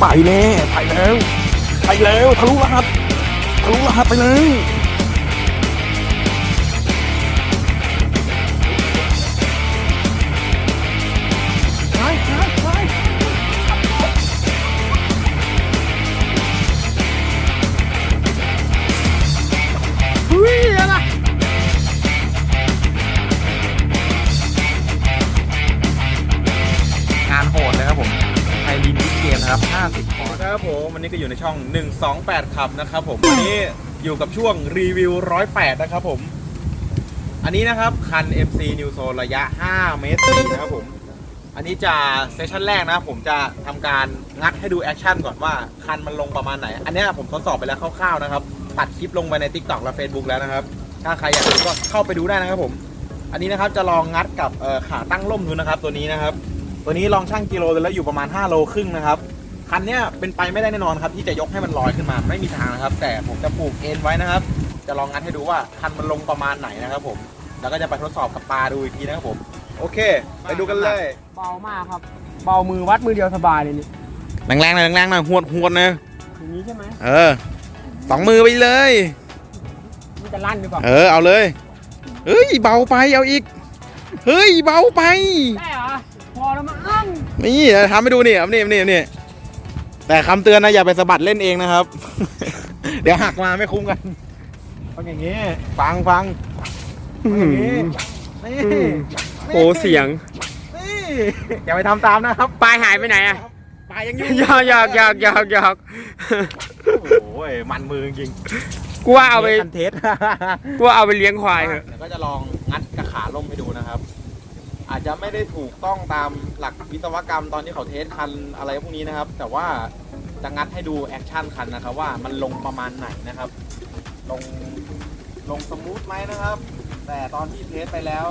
ไปแล้วไปแล้ว ไปแล้วทะลุรหัสทะลุรหัสไปเลย ผมวันนี้ก็อยู่ในช่อง 128ขับนะครับผมวันนี้อยู่กับช่วงรีวิว 108 นะครับผม อันนี้นะครับ คัน MC New Zone ระยะ 5 เมตรนะครับผม อันนี้จะเซสชั่นแรกนะครับผมจะทำการงัดให้ดูแอคชั่นก่อนว่า คันมันลงประมาณไหน อันเนี้ยผมทดสอบไปแล้วคร่าวๆนะครับ ตัดคลิปลงไปใน Tik t o k และ Facebook แล้วนะครับ ถ้าใครอยากดูก็เข้าไปดูได้นะครับผม อันนี้นะครับจะลองงัดกับเอ่อขาตั้งร่มดูนะครับ ตัวนี้นะครับ ตัวนี้ลองชั่งกิโลแล้วอยู่ประมาณ5โลครึ่งนะครับ คันเนี้ยเป็นไปไม่ได้แน่นอนครับ ที่จะยกให้มันลอยขึ้นมาไม่มีทางนะครับ แต่ผมจะปลูกเอ็นไว้นะครับ จะลองงัดให้ดูว่าคันมันลงประมาณไหนนะครับ ผม แล้วก็จะไปทดสอบกับปลาดูอีกทีนะครับผม โอเค ไปดูกันเลยเบามากครับ เบามือวัดมือเดียวสบายเลยนี่แรงๆหน่อยแรงๆหน่อยหวดหวดๆนะอย่างนี้ใช่ไหมเออสองมือไปเลยมันจะลั่นหรือเปล่าเออเอาเลยเฮ้ยเบาไปเอาอีกเฮ้ยเบาไปได้เหรอพอแล้วมั้งนี่เดี๋ยวทำให้ดูนี่ครับนี่นี่นี่ แต่คำเตือนนะอย่าไปสะบัดเล่นเองนะครับ เดี๋ยวหักมาไม่คุ้มกันฟังอย่างนี้ ฟังฟังฟังอย่างนี้นี่โอ้เสียงนี่อย่าไปทำตามนะครับปลายหายไปไหนอะปลายยังอยู่หยอกหยอกหยอกหยอกหยอกโอ้ยมันมือจริงกูว่าเอาไปคันเทสกูว่าเอาไปเลี้ยงควายเถอะเดี๋ยวก็จะลองงัดกับขาล่มให้ดูนะครับ อาจจะไม่ได้ถูกต้องตามหลักวิศวกรรมตอนที่เขาเทสคันอะไรพวกนี้นะครับ แต่ว่าจะงัดให้ดูแอคชั่นคันนะครับว่ามันลงประมาณไหนนะครับ ลงลงสมูทไหมนะครับ แต่ตอนที่เทสไปแล้ว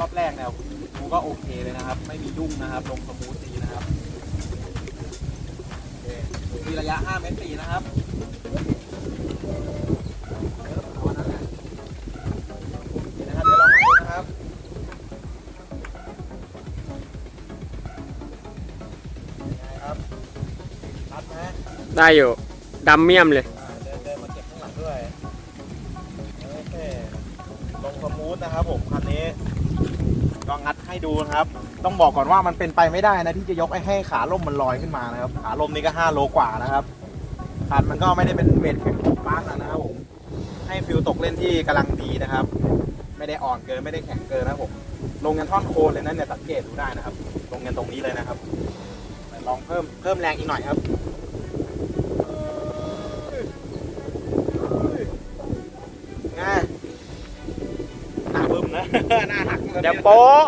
รอบแรกเนี่ยกูก็โอเคเลยนะครับ ไม่มีดุ้งนะครับ ลงสมูทดีนะครับมีระยะ 5 เมตรนะครับ ได้อยู่ดำเมี่ยมเลย อ่าเดินเดินมาเก็บข้างหลังด้วยโอเคลงสมูทนะครับผมคันนี้ลองงัดให้ดูนะครับ ต้องบอกก่อนว่ามันเป็นไปไม่ได้นะที่จะยกให้ให้ขาล่มมันลอยขึ้นมานะครับ ขาล่มนี่ก็5โลกว่านะครับคันมันก็ไม่ได้เป็นเวทแข็งของปาร์คนะครับผมให้ฟิลตกเล่นที่กำลังดีนะครับ ไม่ได้อ่อนเกินไม่ได้แข็งเกินนะครับผมลงกันท่อนโคนเลยนะเนี่ยสังเกตดูได้นะครับ ลงกันตรงนี้เลยนะครับลองเพิ่มเพิ่มแรงอีกหน่อยครับ เดี๋ยวโป๊ะ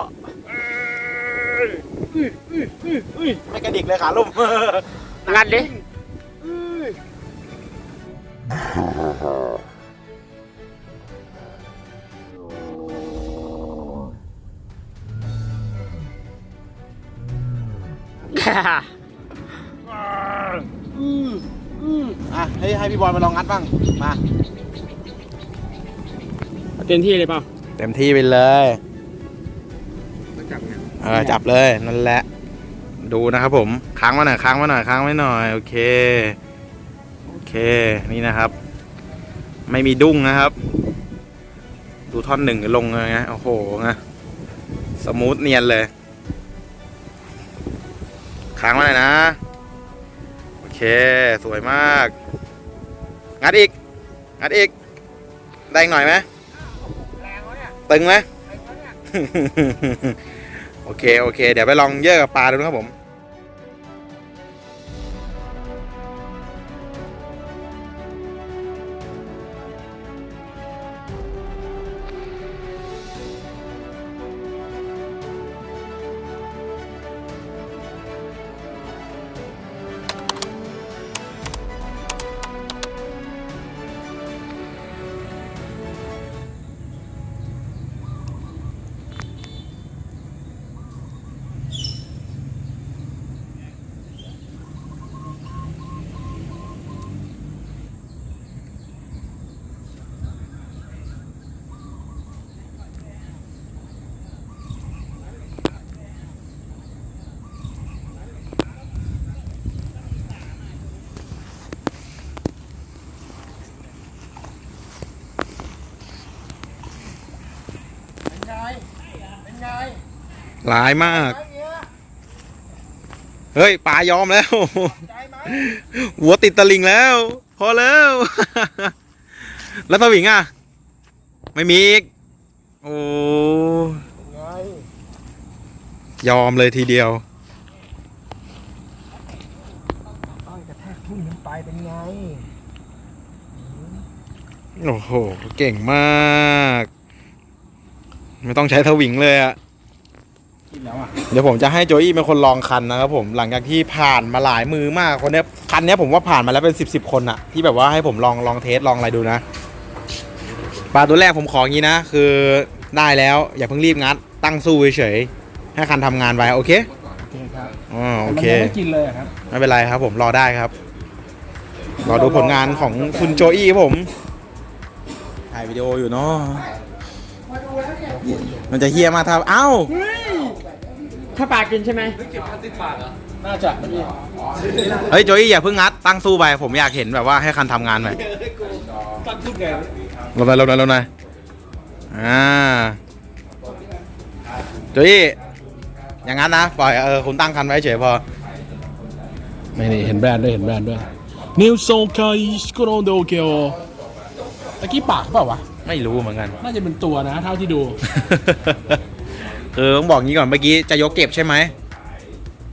ไม่กระดิกเลยขาลุ่มงัดดิอะให้ให้พี่บอลมาลองงัดบ้าง มา เต็มที่เลยเปล่า เต็มที่ไปเลยจับไง เออจับเลยนั่นแหละ ดูนะครับผมค้างไว้หน่อยค้างไว้หน่อยค้างไว้หน่อยโอเคโอเคนี่นะครับ ไม่มีดุ้งนะครับ ดูท่อนหนึ่งลงเลยนะโอ้โหนะสมูทเนียนเลยค้างไว้หน่อยนะโอเคสวยมาก งัดอีก งัดอีก ได้อีกหน่อยไหมตึงไหม โอเค โอเค เดี๋ยวไปลองเยอะกับปลาดูนะครับผม ร้ายมาก เฮ้ยปลายอมแล้ว หัวติดตะลิงแล้ว พอแล้ว แล้วสวิงอะ ไม่มีอีก โอ้ยอมเลยทีเดียวต้องกระแทกทุ่นมันไปเป็นไง โอ้โห เก่งมาก ไม่ต้องใช้ทวิงเลยอะกินแล้วอะ เดี๋ยวผมจะให้โจอี้เป็นคนลองคันนะครับผมหลังจากที่ผ่านมาหลายมือมากคนเนี้ยคันเนี้ยผมว่าผ่านมาแล้วเป็นสิบสิบคนอะที่แบบว่าให้ผมลองลองเทสลองอะไรดูนะปลาตัวแรกผมขออย่างนี้นะ คือได้แล้วอย่าเพิ่งรีบงัด ตั้งสู้เฉยๆให้คันทำงานไว้โอเคโอเคครับอ๋อโอเคมันยังไม่กินเลยอะครับไม่เป็นไรครับ ผมรอได้ครับรอดูผลงานของคุณโจอี้ครับผมถ่ายวิดีโออยู่เนาะมันจะเฮี้ยมากถ้าเอ้า ถ้าปลากินใช่ไหมน่าจะไม่มีเฮ้ยโจอี้อย่าเพิ่งงัดตั้งสู้ไปผมอยากเห็นแบบว่าให้คันทำงานไปตั้งขึ้นไงลงหน่อยลงหน่อยลงหน่อยอ่าโจอี้อย่างนั้นนะปล่อยเออคุณตั้งคันไว้เฉยพอไม่นี่เห็นแบรนด์ด้วยเห็นแบรนด์ด้วยนิวโซคายสโกโรโดเกโอตะกี้ปากเปล่าวะไม่รู้เหมือนกัน น่าจะเป็นตัวนะเท่าที่ดู คือต้องบอกงี้ก่อนเมื่อกี้จะยกเก็บใช่ไหม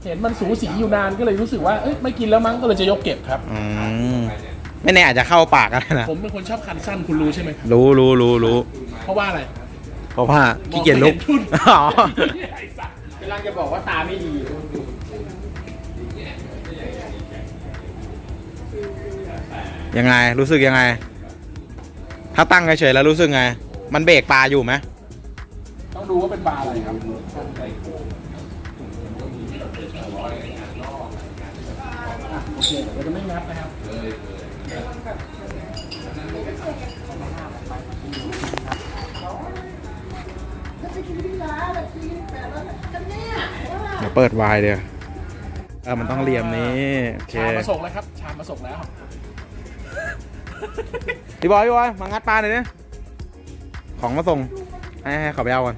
เห็นมันสูสีอยู่นานก็เลยรู้สึกว่าเอ้ยไม่กินแล้วมั้งก็เลยจะยกเก็บครับ อืมไม่แน่อาจจะเข้าปากก็ได้นะผมเป็นคนชอบคันสั้นคุณรู้ใช่ไหมครับรู้รู้รู้รู้เพราะว่าอะไรเพราะว่าขี้เกียจลุกมองไม่เห็นทุนอ๋อไอ้สัตว์กำลังจะบอกว่าตาไม่ดียังไงรู้สึกยังไง ถ้าตั้งเฉยๆแล้วรู้สึกไง มันเบรกปลาอยู่ไหม ต้องดูว่าเป็นปลาอะไรครับอะโอเคเดี๋ยวเราจะไม่งัดนะครับเดี๋ยวเปิดวายเดี๋ยวเออมันต้องเรียมนี้โอเคชามมาส่งแล้วครับชามมาส่งแล้วพี่บอยพี่บอยมางัดปลาหน่อยดิของมาส่งให้ให้เขาไปเอาก่อน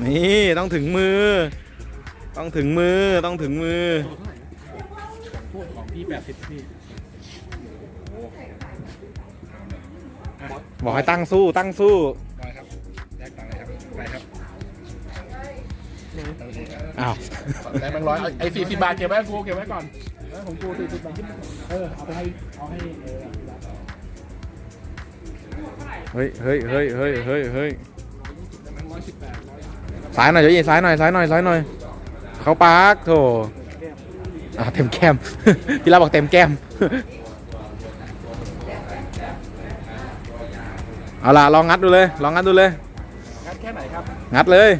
นี่ต้องถึงมือ ต้องถึงมือต้องถึงมือพูดของพี่แปดสิบพี่บอกให้ตั้งสู้ตั้งสู้ไปครับแยกตังค์เลยครับไปครับอ้าวแบงค์ร้อยเอาไอ้สี่สิบบาทเก็บไว้กูเก็บไว้ก่อนเออของกูสี่สิบบาทเออเอาไปให้เอาให้เออเฮ้ยเฮ้ยเฮ้ยเฮ้ยเฮ้ยเฮ้ยแบงค์ร้อย สิบแปดร้อยซ้ายหน่อยเดี๋ยวอีซ้ายหน่อยซ้ายหน่อยซ้ายหน่อย เขาปาร์กโถอ่าเต็มแก้ม พี่ลาบอกเต็มแก้ม เอาล่ะลองงัดดูเลย ลองงัดดูเลย งัดแค่ไหนครับงัดเลย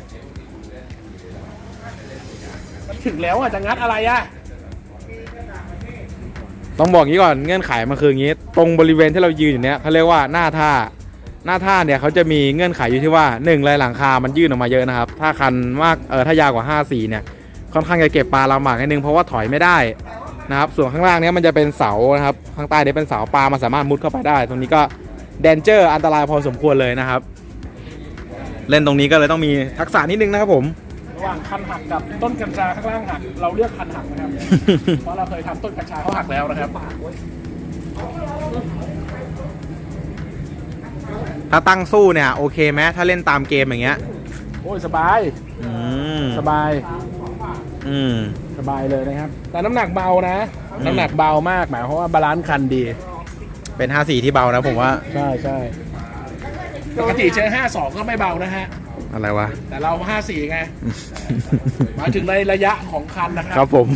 มันถึงแล้วอะจะงัดอะไรอะต้องบอกงี้ก่อนเงื่อนไขมันคืออย่างงี้ ตรงบริเวณที่เรายืนอยู่เนี้ยเขาเรียกว่าหน้าท่า หน้าท่าเนี่ยเขาจะมีเงื่อนไขอยู่ที่ว่าหนึ่งเลยหลังคา มันยื่นออกมาเยอะนะครับ ถ้าคันมากเออถ้ายาวกว่า 5 4 เนี่ย ค่อนข้างจะเก็บปลาลำบากนิดนึงเพราะว่าถอยไม่ได้นะครับ ส่วนข้างล่างเนี้ยมันจะเป็นเสานะครับ ข้างใต้เนี่ยเป็นเสาปลามันสามารถมุดเข้าไปได้ ตรงนี้ก็แดนเจอร์อันตรายพอสมควรเลยนะครับ เล่นตรงนี้ก็เลยต้องมีทักษะนิดนึงนะครับผม ระหว่างคันหักกับต้นกัญชาข้างล่างหัก เราเลือกคันหักนะครับ เพราะเราเคยทำต้นกัญชาเขาหักแล้วนะครับ ถ้าตั้งสู้เนี่ยโอเคไหมถ้าเล่นตามเกมอย่างเงี้ยโอ้ยสบายอืมสบายอืมสบายเลยนะครับ แต่น้ำหนักเบานะ น้ำหนักเบามากหมายความว่าบาลานซ์คันดี เป็น 5-4 ที่เบานะผมว่าใช่ใช่ปกติเจอ52 ก็ไม่เบานะฮะ อะไรวะ แต่เรา 54 ไงหมายถึงในระยะของคันนะคครัรับผม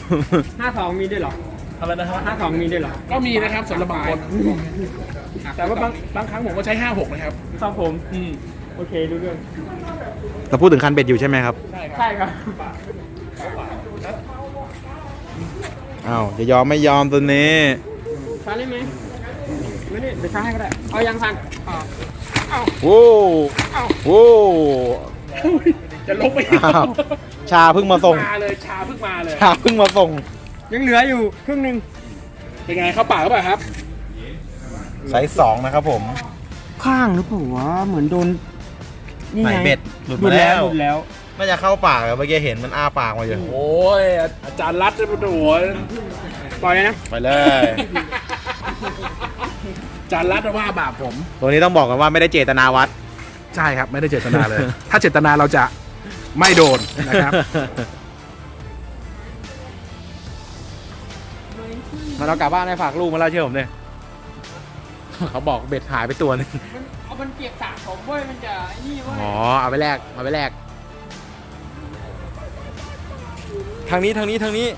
ห้าสองมีด้วยเหรออะไรนะฮะห้าสองมีด้วยเหรอ ก็มีนะครับสำหรับบางคน แต่ว่าบางบางครั้งผมก็ใช้ 56 นะครับ ครับผมอืมโอเครู้เรื่องเราพูดถึงคันเบ็ดอยู่ใช่ไหมครับ ใช่ครับใช่ครับอ้าวจะยอมไม่ยอมตัวนี้ ช้าได้ไหมไม่ได้เดี๋ยวช้าให้ก็ได้เอายังพันอ่าโว้โว้จะลงไปอ้าวชาเพิ่งมาส่ง มาเลยชาเพิ่งมาเลย ชาเพิ่งมาส่ง ยังเหลืออยู่ครึ่งหนึ่งเป็นไงเข้าปากหรือเปล่าครับ ไซส์สองนะครับผมข้างหรือเปล่าวะเหมือนโดนนี่ไหนไงเบ็ดหลุดหลุมาดแล้แล้ววหลุดแล้วน่าจะเข้าปากอะเมื่อกี้เห็นมันอ้าปากมาอยู่โอ้ยอาจารย์รัดจะมาหัวปล่อยเลยนะไปเลย อาจารย์รัดว่าบาปผม ตัวนี้ต้องบอกกันว่าไม่ได้เจตนาวัด ใช่ครับไม่ได้เจตนาเลย ถ้าเจตนาเราจะไม่โดนนะครับ มันเอากลับบ้านให้ฝากลูกมาแล้วเชื่อผมเลย เขาบอกเบ็ดหายไปตัวหนึงมันเอามันเก็บสะสมเว้ยมันจะไอ้นี่เว้ยอ๋อเอาไปแลกเอาไปแลกทางนี้ทางนี้ทางนี้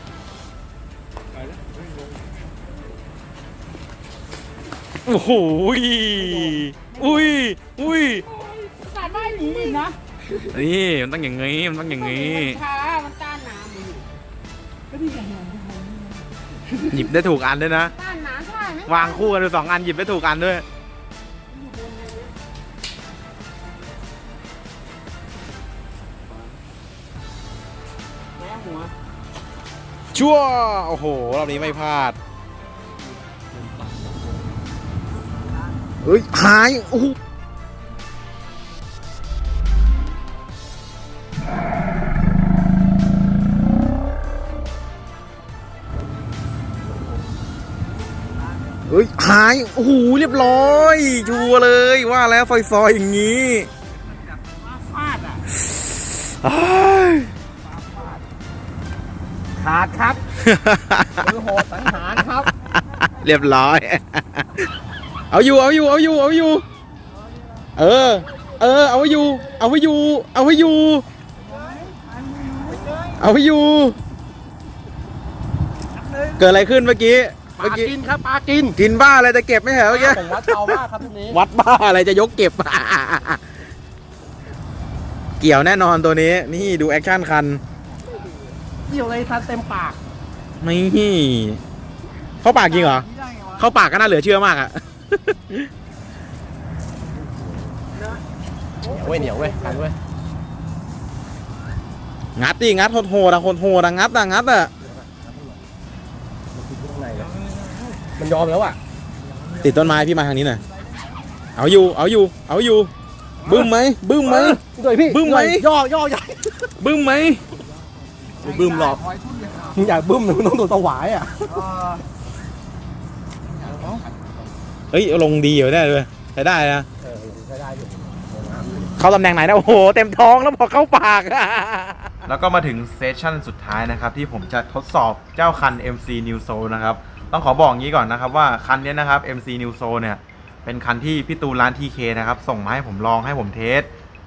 โอ้โหยอุ้ยอุ้ยสามารถหนีนะนี่มันต้องอย่างงี้มันต้องอย่างงี้ มันช้ามันต้านน้ำมันอยู่หยิบได้ถูกอันด้วยนะ ต้านน้ำใช่ไหม วางคู่กันดูสองอันหยิบได้ถูกอันด้วย แม่หัวชั่ว โอ้โห รอบนี้ไม่พลาด เฮ้ย หาย โอ้โห ฮ้ยหายโอ้โหเรียบร้อยชัวร์เลยว่าแล้วซอยๆอย่างนี้ฟาดอะอ้ายขาดครับมือโหดสังหารครับ เรียบร้อย เอาอยู่เอาอยู่เอาอยู่เอาอยู่ เออ เออ เอาไว้อยู่ เอาไว้อยู่ เอาไว้อยู่ เอาไว้อยู่ เกิดอะไรขึ้นเมื่อกี้ ปลาเมื่อกี้กินครับปลากินกินบ้าอะไรจะเก็บไม่เหรอเมื่อกี้ผมวัดเบามากครับทุกนี้วัดบ้าอะไรจะยกเก็บ เกี่ยวแน่นอนตัวนี้ นี่ดูแอคชั่นคันเกี่ยวเลยทันเต็มปากนี่เข้าปากจริงเหรอเข้าปากก็น่าเหลือเชื่อมากอะเหนียวเว้ยเหนียวเว้ยกันเว้ยงัดดิงัดโหดๆอะโหดๆอะงัดอะงัดอะ มันยอมแล้วอะติดต้นไม้พี่มาทางนี้หน่อยเอาอยู่ เอาอยู่ เอาอยู่ บึ้มไหมบึ้มไหมด้วยพี่บึ้มไหมย่อย่อใหญ่บึ้มไหมบึ้มหรอกมึงอยากบึ้มมึงต้องโดนตะหวายอะเฮ้ยลงดีอยู่ได้เลยใช้ได้นะเออใช้ได้อยู่เข้าตำแหน่งไหนนะโอ้โหเต็มท้องแล้วพอเข้าปากแล้วก็มาถึงเซสชั่นสุดท้ายนะครับ ที่ผมจะทดสอบเจ้าคัน MC New Soul นะครับ ต้องขอบอกงี้ก่อนนะครับว่าคันนี้นะครับ MC New Soul เนี่ย เป็นคันที่พี่ตูนร้าน TK นะครับ ส่งมาให้ผมลองให้ผมเทส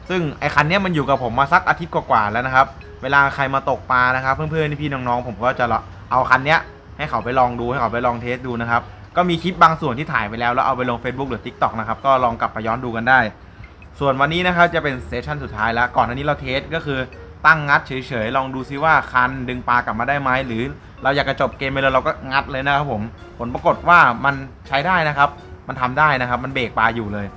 ซึ่งไอคันนี้มันอยู่กับผมมาสักอาทิตย์กว่าๆแล้วนะครับ เวลาใครมาตกปลานะครับ เพื่อนๆพี่ๆน้องๆผมก็จะเอาคันนี้ให้เขาไปลองดูให้เขาไปลองเทสดูนะครับ ก็มีคลิปบางส่วนที่ถ่ายไปแล้วแล้วเอาไปลง Facebook หรือ TikTok นะครับ ก็ลองกลับไปย้อนดูกันได้ ส่วนวันนี้นะครับจะเป็นเซสชั่นสุดท้ายแล้ว ก่อนอันนี้เราเทสก็คือ ตั้งงัดเฉยๆ ลองดูซิว่าคันดึงปลากลับมาได้ไหมหรือเราอยากจะจบเกมไปเลยเราก็งัดเลยนะครับผม ผลปรากฏว่ามันใช้ได้นะครับ มันทำได้นะครับ มันเบรกปลาอยู่เลย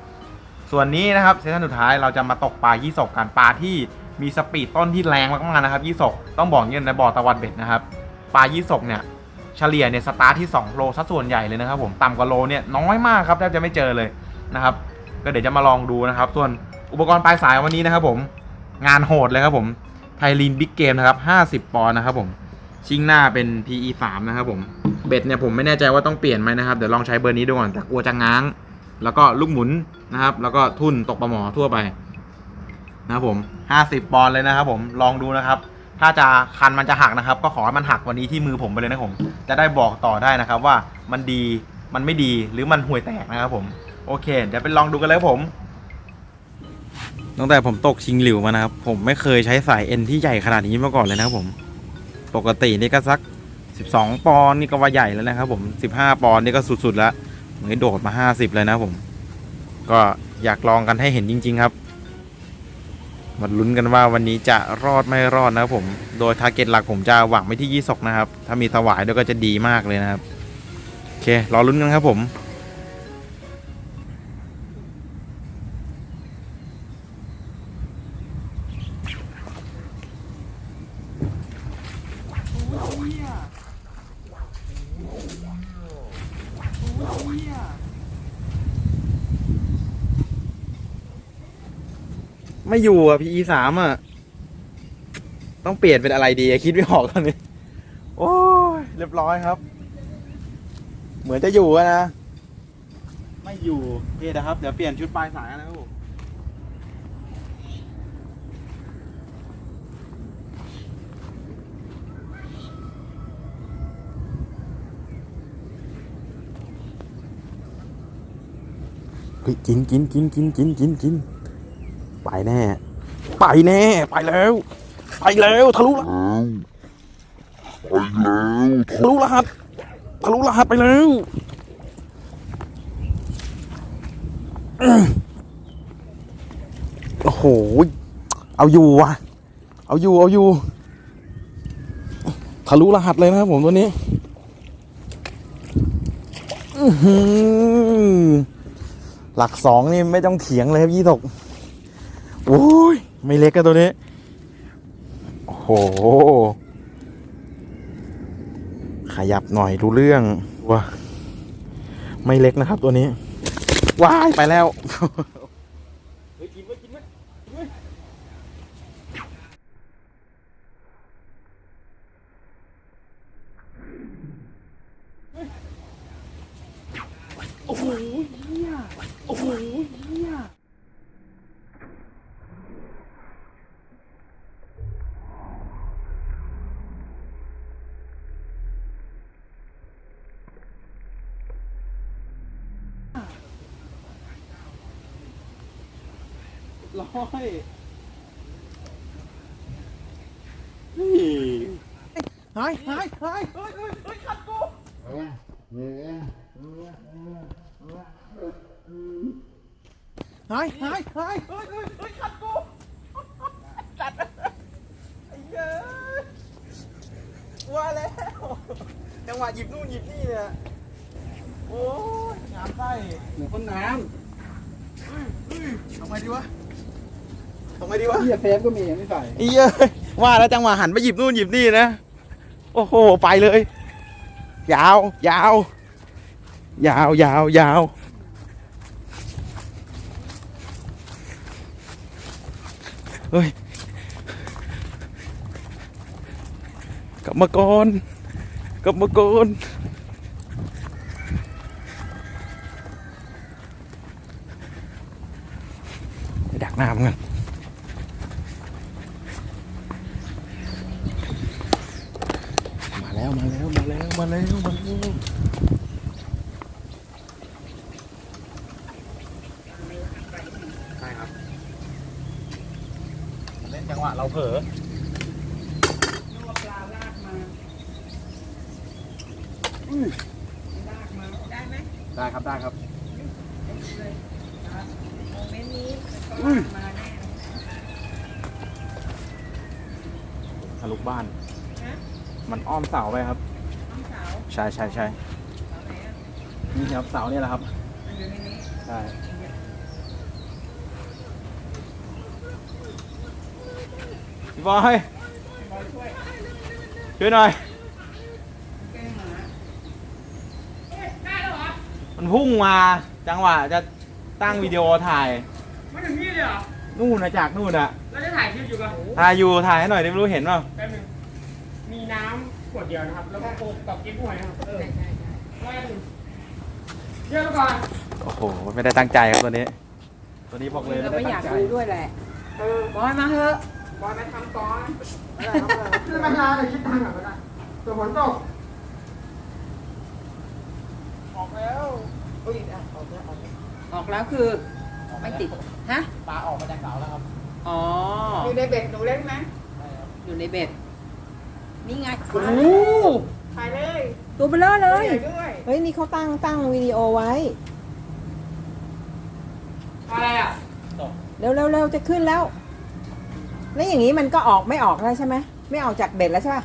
ส่วนนี้นะครับเซสชันสุดท้ายเราจะมาตกปลายี่สกกันปลาที่มีสปีดต้นที่แรงมากๆนะครับยี่สกต้องบอกอย่างนี้ในบ่อตะวันเบ็ดนะครับปลายี่สกเนี่ยเฉลี่ยเนี่ยสตาร์ทที่ 2 โลซะส่วนใหญ่เลยนะครับผมต่ำกว่าโลเนี่ยน้อยมากครับแทบจะไม่เจอเลยนะครับก็เดี๋ยวจะมาลองดูนะครับ ส่วนอุปกรณ์ปลายสายวันนี้นะครับผมงานโหดเลยครับผม ไทลินบิ๊กเกมนะครับ 50 ปอนด์นะครับผมชิงหน้าเป็น PE 3นะครับผมเบ็ดเนี่ยผมไม่แน่ใจว่าต้องเปลี่ยนไหมนะครับ เดี๋ยวลองใช้เบอร์นี้ดูก่อนแต่กลัวจะง้าง แล้วก็ลูกหมุนนะครับ แล้วก็ทุ่นตกปลาหมอทั่วไปนะครับผม 50 ปอนด์เลยนะครับผมลองดูนะครับ ถ้าจะคันมันจะหักนะครับ ก็ขอให้มันหักวันนี้ที่มือผมไปเลยนะผม จะได้บอกต่อได้นะครับว่ามันดีมันไม่ดีหรือมันห่วยแตกนะครับผมโอเค เดี๋ยวไปลองดูกันเลยครับผม ตั้งแต่ผมตกชิงหลิวมานะครับ ผมไม่เคยใช้สายเอ็นที่ใหญ่ขนาดนี้มาก่อนเลยนะครับผม ปกตินี่ก็สัก 12 ปอนด์นี่ก็ว่าใหญ่แล้วนะครับ ผม 15 ปอนด์นี่ก็สุดๆแล้วเหมือนโดดมา 50 เลยนะผม ก็อยากลองกันให้เห็นจริง ๆ ครับมาลุ้นกันว่าวันนี้จะรอดไม่รอดนะครับผม โดยทาร์เก็ตหลักผมจะหวังไปที่ยี่สกนะครับ ถ้ามีถวายด้วยก็จะดีมากเลยนะครับ โอเค รอลุ้นกันครับผม ไม่อยู่อะ PE สามอะ ต้องเปลี่ยนเป็นอะไรดีอะคิดไม่ออกตอนนี้ โอ้ยเรียบร้อยครับ เหมือนจะอยู่อะนะ ไม่อยู่โอเคนะครับ เดี๋ยวเปลี่ยนชุดปลายสายนะครับผมเฮ้ยกินกินกินกินกินกินกิน ไปแน่ ไปแน่ ไปแล้ว ไปแล้วทะลุละทะลุรหัสทะลุรหัสไปแล้วโอ้โห เอาอยู่ว่ะเอาอยู่ เอาอยู่ ทะลุรหัสเลยนะครับผมตัวนี้อื้อหือหลักสองนี่ไม่ต้องเถียงเลยครับยี่ถก โอ้ยไม่เล็กกันตัวนี้ โอ้โห ขยับหน่อยรู้เรื่องว่าไม่เล็กนะครับตัวนี้ ว้าย ไปแล้ว โอ้โหเฮียโอ้โหเฮีย ร้อยหายหายหายเฮ้ยเฮ้ยเฮ้ยขัดกูหายหายหายเฮ้ยเฮ้ยเฮ้ยขัดกูจัดไอ้เหี้ยว่าแล้วจังหวะหยิบนู่นหยิบนี่เนี่ยโอ้ยงามไส้หมือนคนน้ทำไงดีวะ ไงดีวะำพี่เซฟก็มีไม่ใส่ไอ้เหี้ยว่าแล้วจังหวะหันไปหยิบนู่นหยิบนี่นะ โอ้โห ไปเลย ยาว ยาว ยาวยาวยาวเฮ้ย กลับมาก่อน กลับมาก่อนไปดักหน้ามันกัน มาแล้วมาแล้วมาแล้วมาแล้วมาแล้วใช่ครับเล่นจังหวะเราเผลอได้ครับได้ครับทะลุบ้าน มันอ้อมเสาไปครับ ใช่ใช่ใช่นี่ครับเสาเนี่ยแหละครับใช่พี่บอยช่วยหน่อย มันพุ่งมาจังหวะจะตั้งวิดีโอถ่ายไม่ถึงนี่เลยเหรอ นู่นนะจากนู่นอะเราจะถ่ายคลิปอยู่กันถ่ายอยู่ถ่ายให้หน่อยได้ไม่รู้เห็นเปล่า แป๊บนึงมีน้ำ ขวดเดียวนะครับ แล้วก็โคกกับกิ๊บหวยนะครับเออแป๊บนึงเยอะก่อนโอ้โห ไม่ได้ตั้งใจครับตัวนี้ ตัวนี้บอกเลยเราไม่ไม่ได้อยาตั้กงใจดูด้วยแหละเออบอยมาเถอะบอยมาทำก่อนคือมาทาเลยคิดตังค์ก่อนก็ได้ตัวฝนตกออกแล้วเฮ้ยอะออกแล้วออกแล้วออกแล้วคือไม่ติดฮะปลาออกมาจากเสาแล้วครับ อ๋อ อยู่ในเบ็ดหนูเล่นไหมอยู่ในเบ็ด นี่ไงโอ้โอ้โหโหถ่ายเลยตัวเบลอเลใหยญ่ด้วยเฮ้ย นี่เขาตั้งตั้งวิดีโอไว้ อะไรอะเร็วเร็วเร็วจะขึ้นแล้ว แล้วอย่างนี้มันก็ออกไม่ออกแล้วใช่ไหม ไม่ออกจากเบ็ดแล้วใช่ป่ะ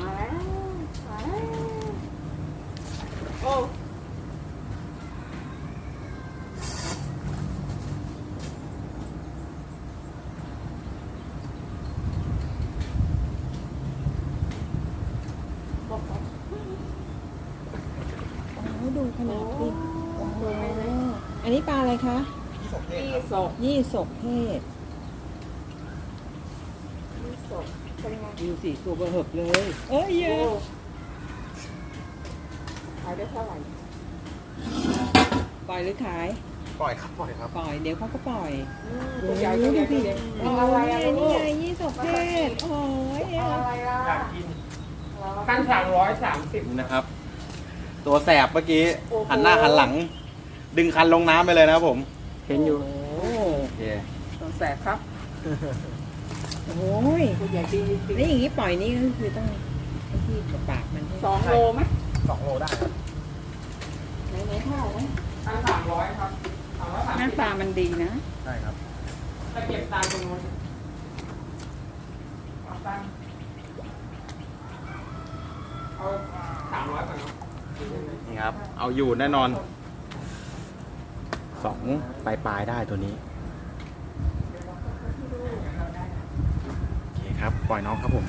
มาแล้วมาแล้วโอ้ โอ้ดูขนาดที่โอ้โหอันนี้ปลาอะไรคะยี่สกเทศยี่สกยี่สกเทศดูสิตัวเบอร์เหิบเลย เอ้ยเยอะขายได้เท่าไหร่ ปล่อยหรือขาย ปล่อยครับปล่อยครับ ปล่อยเดี๋ยวเขาก็ปล่อยตัวใหญ่ตัวใหญ่ตัวใหญ่โอ้ยนี่ไงยี่สกเทศโอ้ยอยากกินพันสามร้อยสามสิบนี่นะครับ ตัวแสบเมื่อกี้หันหน้าหันหลัง ดึงคันลงน้ำไปเลยนะครับผมเห็นอยู่ โอ้โอเคตัวแสบครับโอ้ยตัวใหญ่จริงแล้วอย่างนี้ปล่อยนี่ก็คือต้องไอ้ที่ปากมันสองโลไหมสองโลได้ครับไหนไหนเท่าไหร่พันสามร้อยครับสามร้อยสามหน้าสิบตามันดีนะได้ครับจะเก็บตามตรงนู้นเอาตังค์เอาสามร้อยก่อนเนาะ นี่ครับ เอาอยู่แน่นอนสองปลายปลายๆได้ตัวนี้ โอเคครับ ปล่อยน้องครับผม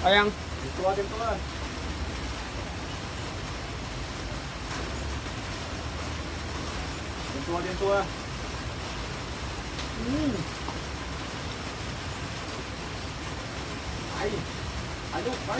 เอายังตัวเต็มตัวเต็มตัวเต็มตัวไป ไปลูกไป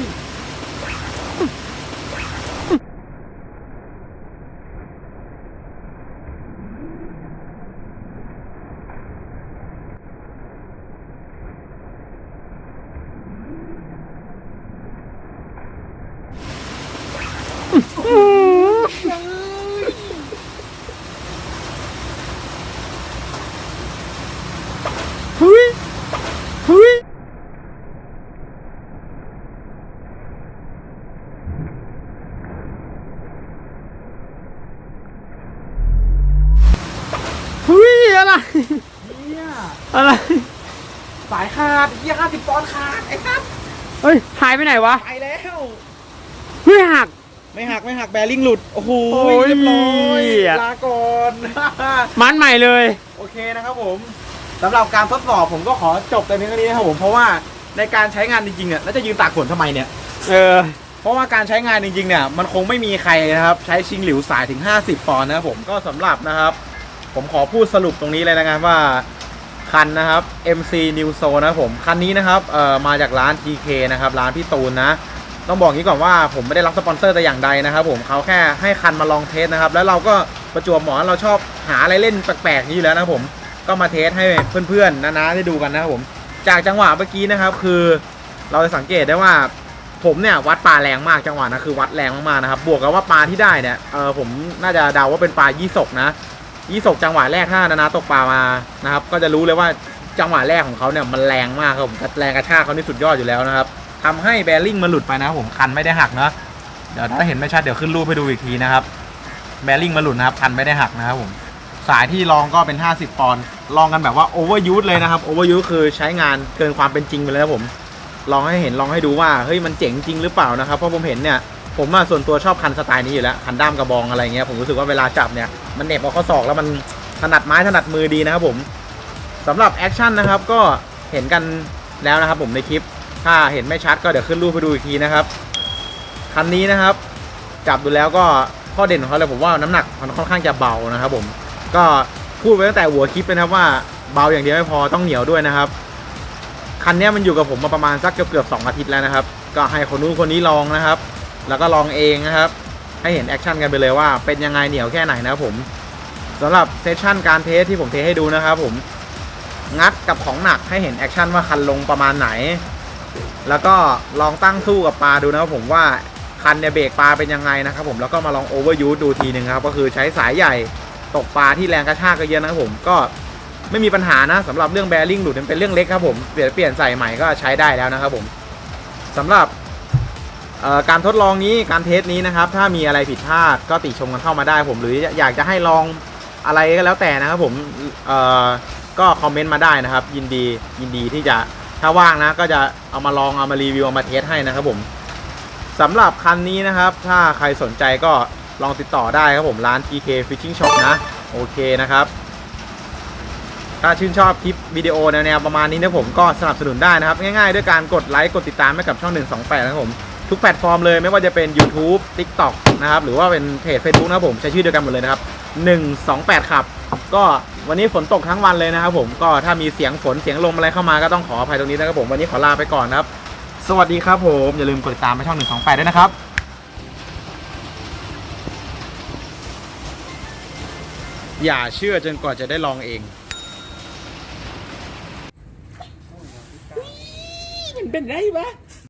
เฮ้ยอะไร เนี่ย อะไร สายขาดยี่ห้าสิบปอนด์ขาดไอ้ครับ เฮ้ย หาย ไปไหนวะไปแล้วเฮ้ยหัก ไม่หักไม่หักแบริ่งหลุด โอ้โหโอ้ย เรียบร้อยอะลาก่อน มันใหม่เลย โอเคนะครับผมสำหรับการทดสอบผมก็ขอจบแต่เพียงเท่านี้นะครับผมเพราะว่าในการใช้งานจริงๆอะแล้วจะยืนตากฝนทำไมเนี่ย เออ เพราะว่าการใช้งานจริงๆเนี่ยมันคงไม่มีใครนะครับ ใช้ชิงหลิวสายถึง 50 ปอนด์นะครับผมก็สำหรับนะครับ ผมขอพูดสรุปตรงนี้เลยนะครับว่า คันนะครับ MC New s o นะผมคันนี้นะครับเอ่อมาจากร้าน TK นะครับร้านพี่ตูนนะ ต้องบอกงี้ก่อนว่าผมไม่ได้รับสปอนเซอร์แต่อย่างใดนะครับผมเขาแค่ให้คันมาลองเทสนะครับ แล้วเราก็ประจวบเหมอเราชอบหาอะไรเล่นแปลกๆนี้อยู่แล้วนะผมก็มาเทสให้เพื่อนๆนะๆได้ดูกันนะครับผมจากจังหวะเมื่อกี้นะครับคือเราจะสังเกตได้ว่าผมเนี่ยวัดปลาแรงมากจังหวะนะคือวัดแรงมากๆนะครับบวกกับว่าปลาที่ได้เนี่ยเออผมน่าจะเดาว่าเป็นปลายี่สกนะ ยี่สกจังหวะแรกถ้านานาตกปลามานะครับ ก็จะรู้เลยว่าจังหวะแรกของเขาเนี่ยมันแรงมากครับผมแรงกระชากเขานี่สุดยอดอยู่แล้วนะครับทำให้แบริ่งมันหลุดไปนะครับผมคันไม่ได้หักนะเดี๋ยวถ้าเห็นไม่ชัดเดี๋ยวขึ้นรูปให้ดูอีกทีนะครับแบริ่งมันหลุดนะครับคันไม่ได้หักนะครับผมสายที่ลองก็เป็น 50 ปอนด์ลองกันแบบว่าโอเวอร์ยูสเลยนะครับโอเวอร์ยูสคือใช้งานเกินความเป็นจริงไปเลยนะผมลองให้เห็นลองให้ดูว่าเฮ้ยมันเจ๋งจริงหรือเปล่านะครับเพราะผมเห็นเนี่ย ผมอะส่วนตัวชอบคันสไตล์นี้อยู่แล้วคันด้ามกระบองอะไรเงี้ยผมรู้สึกว่าเวลาจับเนี่ยมันเหน็บเอาข้อศอกแล้วมันถนัดไม้ถนัดมือดีนะครับผมสำหรับแอคชั่นนะครับก็เห็นกันแล้วนะครับผมในคลิป ถ้าเห็นไม่ชัดก็เดี๋ยวขึ้นรูปให้ดูอีกทีนะครับคันนี้นะครับ จับดูแล้วก็ข้อเด่นของเขาเลยผมว่าน้ำหนักมันค่อนข้างจะเบานะครับผมก็พูดไว้ตั้งแต่หัวคลิปเลยนะครับว่าเบาอย่างเดียวไม่พอต้องเหนียวด้วยนะครับคันนี้มันอยู่กับผมมาประมาณสักเกือบเกือบสองอาทิตย์แล้วนะครับ ก็ให้คนนู้นคนนี้ลองนะครับ แล้วก็ลองเองนะครับ ให้เห็นแอคชั่นกันไปเลยว่าเป็นยังไงเหนียวแค่ไหนนะครับผมสำหรับเซสชั่นการเทสที่ผมเทสให้ดูนะครับผมงัดกับของหนักให้เห็นแอคชั่นว่าคันลงประมาณไหน แล้วก็ลองตั้งสู้กับปลาดูนะครับผมว่าคันเนี่ยเบรกปลาเป็นยังไงนะครับผมแล้วก็มาลองโอเวอร์ยูดูทีหนึ่งครับก็คือใช้สายใหญ่ตกปลาที่แรงกระชากก็เยอะนะครับผมก็ไม่มีปัญหานะสำหรับเรื่องแบริ่งหลุดเป็นเรื่องเล็กครับผมเปลี่ยนเปลี่ยนใส่ใหม่ก็ใช้ได้แล้วนะครับผมสำหรับ การทดลองนี้การเทสนี้นะครับ ถ้ามีอะไรผิดพลาดก็ติชมกันเข้ามาได้ผม หรืออยากจะให้ลองอะไรก็แล้วแต่นะครับผมก็คอมเมนต์มาได้นะครับ ยินดียินดีที่จะถ้าว่างนะก็จะเอามาลองเอามารีวิวเอามาเทสให้นะครับผมสำหรับคันนี้นะครับ ถ้าใครสนใจก็ลองติดต่อได้ครับผมร้าน TK Fishing Shop นะ โอเคนะครับ ถ้าชื่นชอบคลิปวิดีโอแนวๆประมาณนี้นะผมก็สนับสนุนได้นะครับ ง่ายๆ ด้วยการกดไลค์กดติดตามให้กับช่อง 128 นะครับผม ทุกแพลตฟอร์มเลยไม่ว่าจะเป็น YouTube TikTok นะครับหรือว่าเป็นเพจ Facebook นะครับผมใช้ชื่อเดียวกันหมดเลยนะครับ 128ครับ ก็วันนี้ฝนตกทั้งวันเลยนะครับผมก็ถ้ามีเสียงฝนเสียงลมอะไรเข้ามาก็ต้องขออภัยตรงนี้นะครับผมวันนี้ขอลาไปก่อนนะครับ สวัสดีครับผมอย่าลืมกดติดตามไปช่อง 128 ด้วยนะครับอย่าเชื่อจนกว่าจะได้ลองเองมันเป็นไรวะ